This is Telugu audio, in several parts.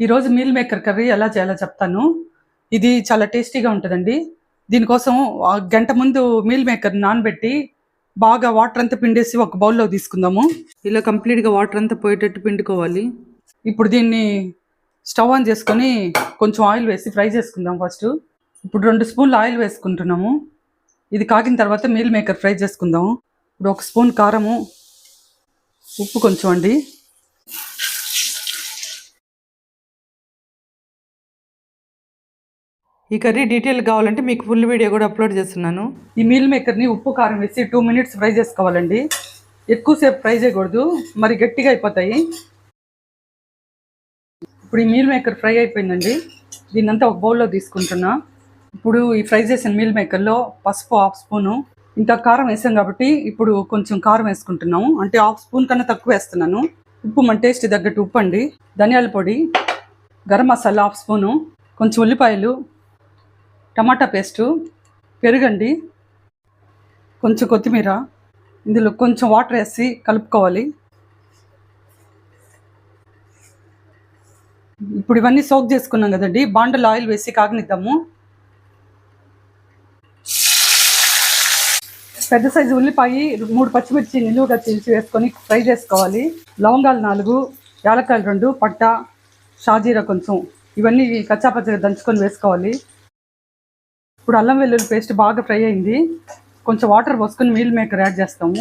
ఈరోజు మీల్ మేకర్ కర్రీ ఎలా చేయాలో చెప్తాను. ఇది చాలా టేస్టీగా ఉంటుందండి. దీనికోసం గంట ముందు మీల్ మేకర్ నానబెట్టి బాగా వాటర్ అంతా పిండేసి ఒక బౌల్లో తీసుకుందాము. ఇలా కంప్లీట్గా వాటర్ అంతా పోయేటట్టు పిండుకోవాలి. ఇప్పుడు దీన్ని స్టవ్ ఆన్ చేసుకొని కొంచెం ఆయిల్ వేసి ఫ్రై చేసుకుందాం ఫస్ట్. ఇప్పుడు రెండు స్పూన్లు ఆయిల్ వేసుకుంటున్నాము. ఇది కాగిన తర్వాత మీల్ మేకర్ ఫ్రై చేసుకుందాము. ఇప్పుడు ఒక స్పూన్ కారము ఉప్పు కొంచెం అండి. ఈ కర్రీ డీటెయిల్ కావాలంటే మీకు ఫుల్ వీడియో కూడా అప్లోడ్ చేస్తున్నాను. ఈ మీల్ మేకర్ని ఉప్పు కారం వేసి టూ మినిట్స్ ఫ్రై చేసుకోవాలండి. ఎక్కువసేపు ఫ్రై చేయకూడదు. మరి గట్టిగా అయిపోతాయి. ఇప్పుడు ఈ మీల్ మేకర్ ఫ్రై అయిపోయిందండి. దీన్నంతా ఒక బౌల్లో తీసుకుంటున్నా. ఇప్పుడు ఈ ఫ్రై చేసిన మీల్ మేకర్లో పసుపు హాఫ్ స్పూను ఇంత కారం వేసాం కాబట్టి ఇప్పుడు కొంచెం కారం వేసుకుంటున్నాము. అంటే హాఫ్ స్పూన్ కన్నా తక్కువ వేస్తున్నాను. ఉప్పు మన టేస్ట్ తగ్గట్టు ఉప్పు అండి ధనియాల పొడి గరం మసాలా హాఫ్ స్పూను కొంచెం ఉల్లిపాయలు టమాటా పేస్టు పెరుగండి కొంచెం కొత్తిమీర ఇందులో కొంచెం వాటర్ వేసి కలుపుకోవాలి. ఇప్పుడు ఇవన్నీ సోక్ చేసుకున్నాం కదండి బాండల్ ఆయిల్ వేసి కాగనిద్దాము. పెద్ద సైజు ఉల్లిపాయ మూడు పచ్చిమిర్చి నిలువుగా చీల్చి వేసుకొని ఫ్రై చేసుకోవాలి. లవంగాలు నాలుగు యాలక్కాయలు రెండు పట్ట షాజీరా కొంచెం. ఇవన్నీ కచ్చాపచ్చగా దంచుకొని వేసుకోవాలి. ఇప్పుడు అల్లం వెల్లుల్లి పేస్ట్ బాగా ఫ్రై అయింది. కొంచెం వాటర్ పోసుకుని మీల్ మేకర్ యాడ్ చేస్తాము.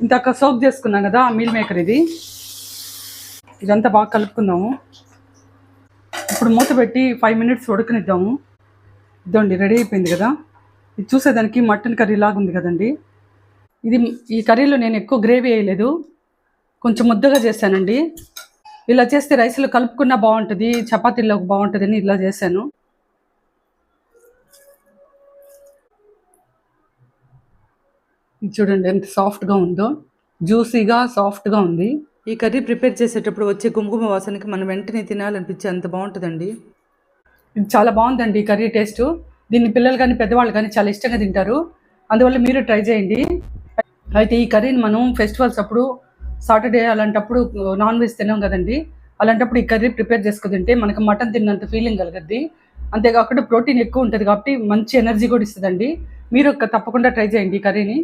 ఇంతక సోక్ చేసుకున్నాం కదా మీల్ మేకర్ ఇది. ఇదంతా బాగా కలుపుకుందాము. ఇప్పుడు మూత పెట్టి ఫైవ్ మినిట్స్ ఉడకనిద్దాము. ఇదండి రెడీ అయిపోయింది కదా. ఇది చూసేదానికి మటన్ కర్రీ లాగా ఉంది కదండి. ఇది ఈ కర్రీలో నేను ఎక్కువ గ్రేవీ వేయలేదు. కొంచెం ముద్దగా చేశానండి. ఇలా చేస్తే రైస్లో కలుపుకున్నా బాగుంటుంది చపాతీలోకి బాగుంటుంది ఇలా చేశాను. చూడండి ఎంత సాఫ్ట్గా ఉందో. జ్యూసీగా సాఫ్ట్గా ఉంది. ఈ కర్రీ ప్రిపేర్ చేసేటప్పుడు వచ్చే కుంకుమ వాసనకి మనం వెంటనే తినాలనిపించే అంత బాగుంటుందండి. చాలా బాగుందండి ఈ కర్రీ టేస్ట్. దీన్ని పిల్లలు కానీ పెద్దవాళ్ళు కానీ చాలా ఇష్టంగా తింటారు. అందువల్ల మీరు ట్రై చేయండి. అయితే ఈ కర్రీని మనం ఫెస్టివల్స్ అప్పుడు సాటర్డే అలాంటప్పుడు నాన్ వెజ్ తినాం కదండి. అలాంటప్పుడు ఈ కర్రీ ప్రిపేర్ చేసుకుని తింటే మనకి మటన్ తిన్నంత ఫీలింగ్ కలగద్ది. అంతేకాకుండా ప్రోటీన్ ఎక్కువ ఉంటుంది కాబట్టి మంచి ఎనర్జీ కూడా ఇస్తుందండి. మీరు ఒక తప్పకుండా ట్రై చేయండి ఈ కర్రీని.